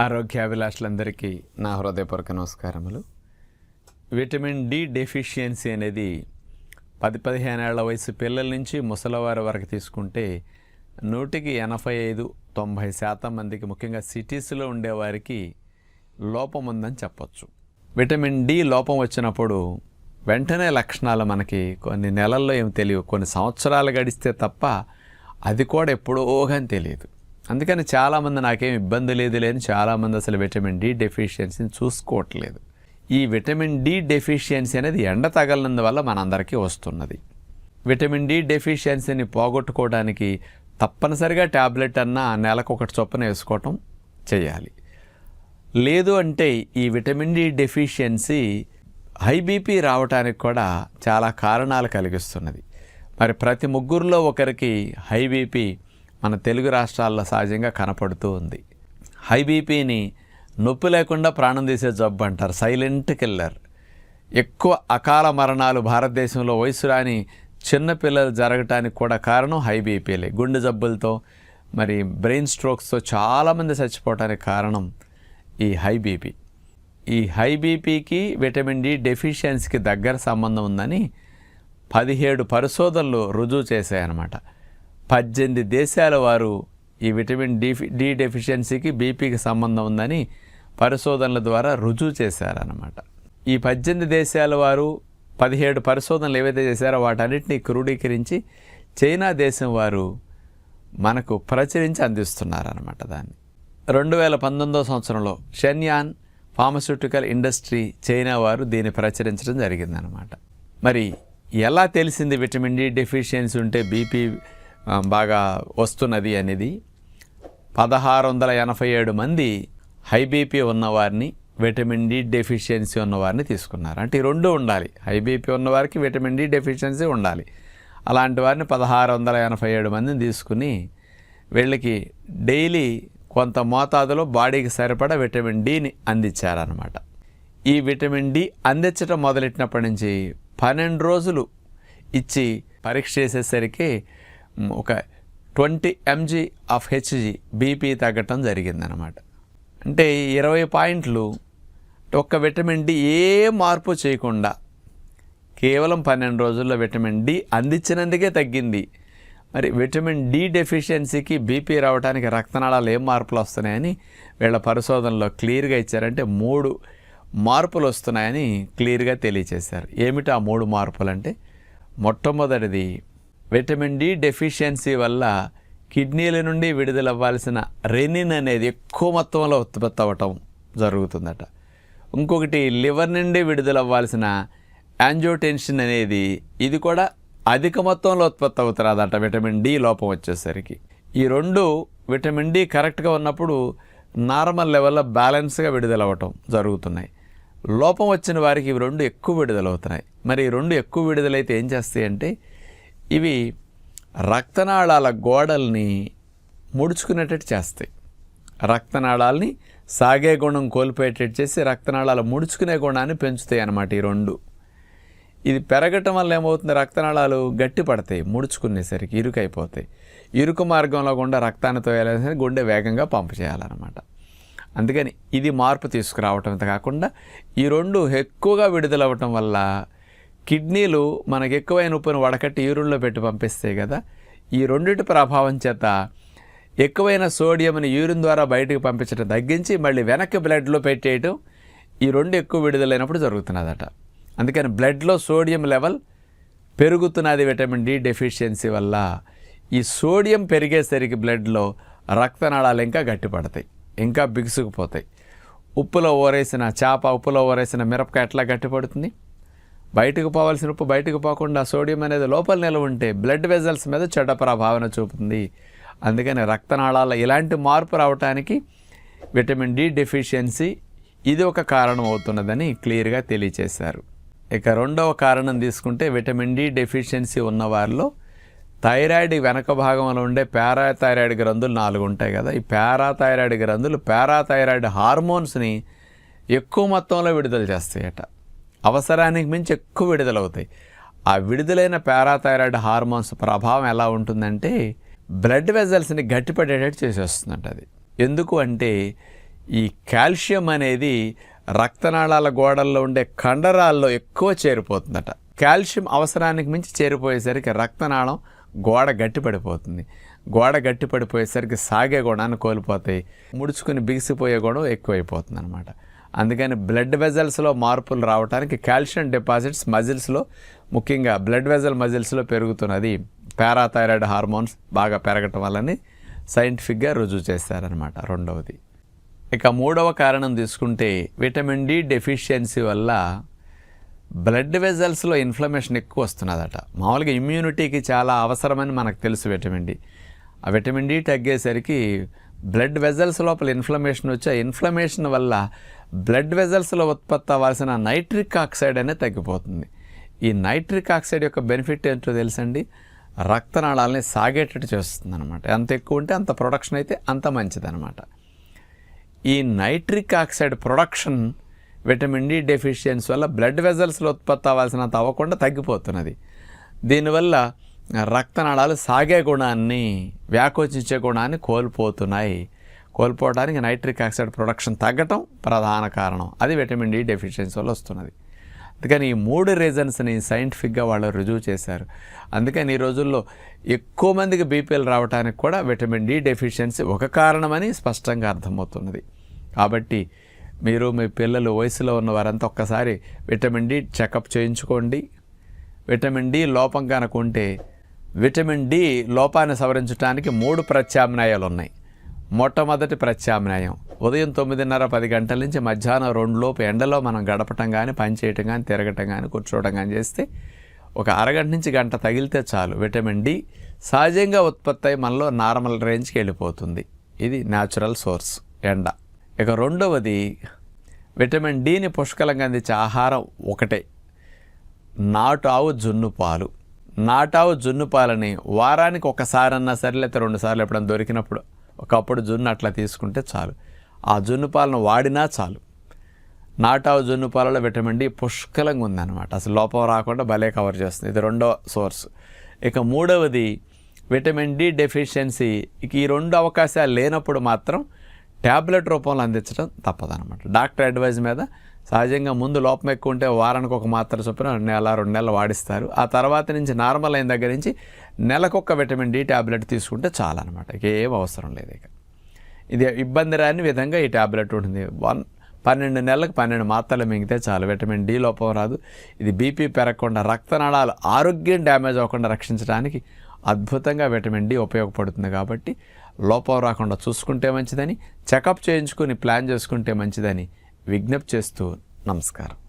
ఆరోగ్యాభిలాషులందరికీ నా హృదయపూర్వక నమస్కారములు. విటమిన్ డి డెఫిషియన్సీ అనేది పది పదిహేను ఏళ్ళ వయసు పిల్లల నుంచి ముసలివారి వరకు తీసుకుంటే నూటికి ఎనభై ఐదు తొంభై శాతం మందికి ముఖ్యంగా సిటీస్లో ఉండేవారికి లోపం ఉందని చెప్పచ్చు. విటమిన్ డి లోపం వచ్చినప్పుడు వెంటనే లక్షణాలు మనకి కొన్ని నెలల్లో ఏం తెలియవు. కొన్ని సంవత్సరాలు గడిస్తే తప్ప అది కూడా ఎప్పుడో కానీ తెలియదు. అందుకని చాలామంది నాకేం ఇబ్బంది లేదు లేని చాలామంది అసలు విటమిన్ డి డెఫిషియన్సీని చూసుకోవట్లేదు. ఈ విటమిన్ డి డెఫిషియన్సీ అనేది ఎండ తగలనందువల్ల మనందరికీ వస్తున్నది. విటమిన్ డి డెఫిషియన్సీని పోగొట్టుకోవడానికి తప్పనిసరిగా ట్యాబ్లెట్ అన్నా నెలకు ఒకటి చొప్పున వేసుకోవటం చేయాలి. లేదు అంటే ఈ vitamin D deficiency high BP రావడానికి కూడా చాలా కారణాలు కలిగిస్తున్నది. మరి ప్రతి ముగ్గురులో ఒకరికి హై బీపీ మన తెలుగు రాష్ట్రాల్లో సహజంగా కనపడుతూ ఉంది. హై బీపీని నొప్పి లేకుండా ప్రాణం తీసే జబ్బు అంటారు. Silent killer. ఎక్కువ అకాల మరణాలు భారతదేశంలో వయసు రాని చిన్నపిల్లలు జరగటానికి కూడా కారణం హై బీపీలే. గుండె జబ్బులతో మరి బ్రెయిన్ స్ట్రోక్స్తో చాలామంది చచ్చిపోవటానికి కారణం ఈ హై బీపీ. ఈ హై బీపీకి విటమిన్ డి డెఫిషియన్సీకి దగ్గర సంబంధం ఉందని పదిహేడు పరిశోధనలు రుజువు చేశాయన్నమాట. పద్దెనిమిది దేశాల వారు ఈ విటమిన్ డి డి డెఫిషియన్సీకి బీపీకి సంబంధం ఉందని పరిశోధనల ద్వారా రుజువు చేశారన్నమాట. ఈ పద్దెనిమిది దేశాల వారు పదిహేడు పరిశోధనలు ఏవైతే చేశారో వాటన్నిటిని క్రోడీకరించి చైనా దేశం వారు మనకు ప్రచురించి అందిస్తున్నారన్నమాట దాన్ని. రెండు వేల పంతొమ్మిదో సంవత్సరంలో షెన్యాన్ ఫార్మస్యూటికల్ ఇండస్ట్రీ చైనా వారు దీన్ని ప్రచురించడం జరిగిందనమాట మరి ఎలా తెలిసింది విటమిన్ డి డెఫిషియన్సీ ఉంటే బీపీ బాగా వస్తున్నది అనేది పదహారు వందల ఎనభై ఏడు మంది హై బీపీ ఉన్నవారిని విటమిన్ డి డెఫిషియన్సీ ఉన్నవారిని తీసుకున్నారు. అంటే ఈ రెండు ఉండాలి. హై బీపీ ఉన్నవారికి విటమిన్ డి డెఫిషియన్సీ ఉండాలి. అలాంటి వారిని పదహారు వందల ఎనభై ఏడు మందిని తీసుకుని వీళ్ళకి డైలీ కొంత మోతాదులో బాడీకి సరిపడా విటమిన్ డిని అందించారనమాట ఈ విటమిన్ డి అందించడం మొదలెట్టినప్పటి నుంచి పన్నెండు రోజులు ఇచ్చి పరీక్ష చేసేసరికి ఒక twenty mg of Hg BP తగ్గటం జరిగిందనమాట అంటే ఇరవై పాయింట్లు ఒక్క విటమిన్ డి ఏ మార్పు చేయకుండా కేవలం పన్నెండు రోజుల్లో విటమిన్ డి అందించినందుకే తగ్గింది. మరి విటమిన్ డి డెఫిషియన్సీకి బీపీ రావడానికి రక్తనాళాలు ఏం మార్పులు వస్తున్నాయని వీళ్ళ పరిశోధనలో క్లియర్గా ఇచ్చారంటే మూడు మార్పులు వస్తున్నాయని క్లియర్గా తెలియచేశారు. ఏమిటి ఆ మూడు మార్పులు అంటే మొట్టమొదటిది విటమిన్ డి డెఫిషియన్సీ వల్ల కిడ్నీల నుండి విడుదలవ్వాల్సిన రెనిన్ అనేది ఎక్కువ మొత్తంలో ఉత్పత్తి అవ్వటం జరుగుతుందట. ఇంకొకటి లివర్ నుండి విడుదలవ్వాల్సిన యాంజోటెన్షన్ అనేది ఇది కూడా అధిక మొత్తంలో ఉత్పత్తి అవుతున్నదట విటమిన్ డి లోపం వచ్చేసరికి. ఈ రెండు విటమిన్ డి కరెక్ట్గా ఉన్నప్పుడు నార్మల్ లెవెల్లో బ్యాలెన్స్గా విడుదలవ్వటం జరుగుతున్నాయి. లోపం వచ్చిన వారికి ఇవి రెండు ఎక్కువ విడుదలవుతున్నాయి. మరి ఈ రెండు ఎక్కువ విడుదలైతే ఏం చేస్తాయి అంటే ఇవి రక్తనాళాల గోడల్ని ముడుచుకునేటట్టు చేస్తాయి. రక్తనాళాలని సాగే గుణం కోల్పోయేటట్టు చేసి రక్తనాళాలు ముడుచుకునే గుణాన్ని పెంచుతాయి అన్నమాట ఈ రెండు. ఇది పెరగటం వల్ల ఏమవుతుంది? రక్తనాళాలు గట్టి పడతాయి ముడుచుకునేసరికి ఇరుకైపోతాయి. ఇరుకు మార్గంలో గుండా రక్తాన్ని తోయాలని గుండె వేగంగా పంపు చేయాలన్నమాట. అందుకని ఇది మార్పు తీసుకురావటం కాకుండా ఈ రెండు ఎక్కువగా విడుదలవ్వటం వల్ల కిడ్నీలు మనకు ఎక్కువైన ఉప్పును వడకట్టి యూరిన్లో పెట్టి పంపిస్తాయి కదా ఈ రెండింటి ప్రభావం చేత ఎక్కువైన సోడియంని యూరిన్ ద్వారా బయటకు పంపించడం తగ్గించి మళ్ళీ వెనక్కి బ్లడ్లో పెట్టేయటం ఈ రెండు ఎక్కువ విడుదలైనప్పుడు జరుగుతున్నదట. అందుకని బ్లడ్లో సోడియం లెవెల్ పెరుగుతున్నది విటమిన్ డి డెఫిషియన్సీ వల్ల ఈ సోడియం పెరిగేసరికి బ్లడ్లో రక్తనాళాలు ఇంకా గట్టిపడతాయి ఇంకా బిగుసుకుపోతాయి. ఉప్పులో ఓరేసిన చేప ఉప్పులో ఓరేసిన మిరపకాయ ఎట్లా గట్టిపడుతుంది? బయటకు పోవాల్సిన ఉప్పు బయటకు పోకుండా సోడియం అనేది లోపల నిలవ ఉంటే బ్లడ్ వెజల్స్ మీద చెడ్డ ప్రభావన చూపుతుంది. అందుకని రక్తనాళాల ఇలాంటి మార్పు రావడానికి విటమిన్ డి డెఫిషియన్సీ ఇది ఒక కారణం అవుతున్నదని క్లియర్గా తెలియచేశారు. ఇక రెండవ కారణం తీసుకుంటే విటమిన్ డి డెఫిషియన్సీ ఉన్నవారిలో థైరాయిడ్ వెనక భాగంలో ఉండే పారాథైరాయిడ్ గ్రంథులు నాలుగు ఉంటాయి కదా. ఈ పారాథైరాయిడ్ గ్రంథులు పారాథైరాయిడ్ హార్మోన్స్ని ఎక్కువ మొత్తంలో విడుదల చేస్తాయట. అవసరానికి మించి ఎక్కువ విడుదలవుతాయి. ఆ విడుదలైన పారాథైరాయిడ్ హార్మోన్స్ ప్రభావం ఎలా ఉంటుందంటే బ్లడ్ వెజల్స్ని గట్టిపడేటట్టు చేసేస్తుందంట అది. ఎందుకు అంటే ఈ కాల్షియం అనేది రక్తనాళాల గోడల్లో ఉండే కండరాల్లో ఎక్కువ చేరిపోతుందట. కాల్షియం అవసరానికి మించి చేరిపోయేసరికి రక్తనాళం గోడ గట్టిపడిపోతుంది. గోడ గట్టిపడిపోయేసరికి సాగే గుణాన్ని కోల్పోతాయి. ముడుచుకుని బిగిసిపోయే గుణం ఎక్కువైపోతుంది అనమాట అందుకని బ్లడ్ వెజల్స్లో మార్పులు రావడానికి కాల్షియం డిపాజిట్స్ మజిల్స్లో ముఖ్యంగా బ్లడ్ వెజల్ మజిల్స్లో పెరుగుతున్నది. పారాథైరాయిడ్ హార్మోన్స్ బాగా పెరగటం వల్లని సైంటిఫిక్గా రుజువు చేస్తారనమాట రెండవది. ఇక మూడవ కారణం తీసుకుంటే విటమిన్ డి డెఫిషియన్సీ వల్ల బ్లడ్ వెజల్స్లో ఇన్ఫ్లమేషన్ ఎక్కువ వస్తున్నదట. మామూలుగా ఇమ్యూనిటీకి చాలా అవసరమని మనకు తెలుసు విటమిన్ డి ఆ విటమిన్ డి తగ్గేసరికి బ్లడ్ వెజల్స్ లోపల ఇన్ఫ్లమేషన్ వచ్చి ఆ ఇన్ఫ్లమేషన్ వల్ల బ్లడ్ వెజల్స్లో ఉత్పత్తి అవ్వాల్సిన నైట్రిక్ ఆక్సైడ్ అనేది తగ్గిపోతుంది. ఈ నైట్రిక్ ఆక్సైడ్ యొక్క బెనిఫిట్ ఏంటో తెలుసండి? రక్తనాళాలని సాగేటట్టు చేస్తుంది అనమాట ఎంత ఎక్కువ ఉంటే అంత ప్రొడక్షన్ అయితే అంత మంచిదనమాట ఈ nitric oxide production vitamin D deficiency వల్ల బ్లడ్ వెజల్స్లో ఉత్పత్తి అవ్వాల్సినంత అవ్వకుండా తగ్గిపోతున్నది. దీనివల్ల రక్తనాళాలు సాగే గుణాన్ని వ్యాకోచించే గుణాన్ని కోల్పోతున్నాయి. కోల్పోవడానికి నైట్రిక్ ఆక్సైడ్ ప్రొడక్షన్ తగ్గటం ప్రధాన కారణం. అది విటమిన్ డి డెఫిషియన్సీ వల్ల వస్తున్నది. అందుకని ఈ మూడు రీజన్స్ని సైంటిఫిక్గా వాళ్ళు రుజువు చేశారు. అందుకని ఈ రోజుల్లో ఎక్కువ మందికి బీపీఎల్ రావడానికి కూడా విటమిన్ డి డెఫిషియన్సీ ఒక కారణమని స్పష్టంగా అర్థమవుతున్నది. కాబట్టి మీరు మీ పిల్లలు వయసులో ఉన్న వారంతా ఒక్కసారి విటమిన్ డి చెకప్ చేయించుకోండి. విటమిన్ డి లోపం కనుక ఉంటే విటమిన్ డి లోపాన్ని సవరించడానికి మూడు ప్రత్యామ్నాయాలు ఉన్నాయి. మొట్టమొదటి ప్రత్యామ్నాయం ఉదయం తొమ్మిదిన్నర పది గంటల నుంచి మధ్యాహ్నం రెండు లోపు ఎండలో మనం గడపటం కానీ పనిచేయటం కానీ తిరగటం కానీ కూర్చోవడం కానీ చేస్తే ఒక అరగంట నుంచి గంట తగిలితే చాలు. విటమిన్ డి సహజంగా ఉత్పత్తి అయి మనలో నార్మల్ రేంజ్కి వెళ్ళిపోతుంది. ఇది న్యాచురల్ సోర్స్ ఎండ. ఇక రెండవది విటమిన్ డిని పుష్కలంగా అందించే ఆహారం ఒకటే నాటు ఆవు జున్ను పాలు. నాటావు జున్ను పాలని వారానికి ఒకసారన్నా సరే లేకపోతే రెండు సార్లు ఎప్పుడైనా దొరికినప్పుడు ఒకప్పుడు జున్ను అట్లా తీసుకుంటే చాలు. ఆ జున్ను పాలను వాడినా చాలు. నాటావు జున్ను పాలలో విటమిన్ డి పుష్కలంగా ఉందన్నమాట. అసలు లోపం రాకుండా భలే కవర్ చేస్తుంది. ఇది రెండో సోర్స్. ఇక మూడవది విటమిన్ డి డెఫిషియన్సీ. ఇక ఈ రెండు అవకాశాలు లేనప్పుడు మాత్రం ట్యాబ్లెట్ రూపంలో అందించడం తప్పదనమాట డాక్టర్ అడ్వైజ్ మీద సహజంగా ముందు లోపం ఎక్కువ ఉంటే వారానికి ఒక మాత్ర చొప్పున నెల రెండు నెలలు వాడిస్తారు. ఆ తర్వాత నుంచి నార్మల్ అయిన దగ్గర నుంచి నెలకొక్క విటమిన్ డి ట్యాబ్లెట్ తీసుకుంటే చాలన్నమాట. ఏం అవసరం లేదు ఇక. ఇది ఇబ్బంది రాని విధంగా ఈ ట్యాబ్లెట్ ఉంటుంది. వన్ పన్నెండు నెలలకు పన్నెండు మాత్రలు మింగితే చాలు. విటమిన్ డి లోపం రాదు. ఇది బీపీ పెరగకుండా రక్తనాళాలు ఆరోగ్యం డ్యామేజ్ అవ్వకుండా రక్షించడానికి అద్భుతంగా విటమిన్ డి ఉపయోగపడుతుంది కాబట్టి లోపం రాకుండా చూసుకుంటే మంచిదని చెకప్ చేయించుకుని ప్లాన్ చేసుకుంటే మంచిదని విజ్ఞప్తి చేస్తూ నమస్కారం.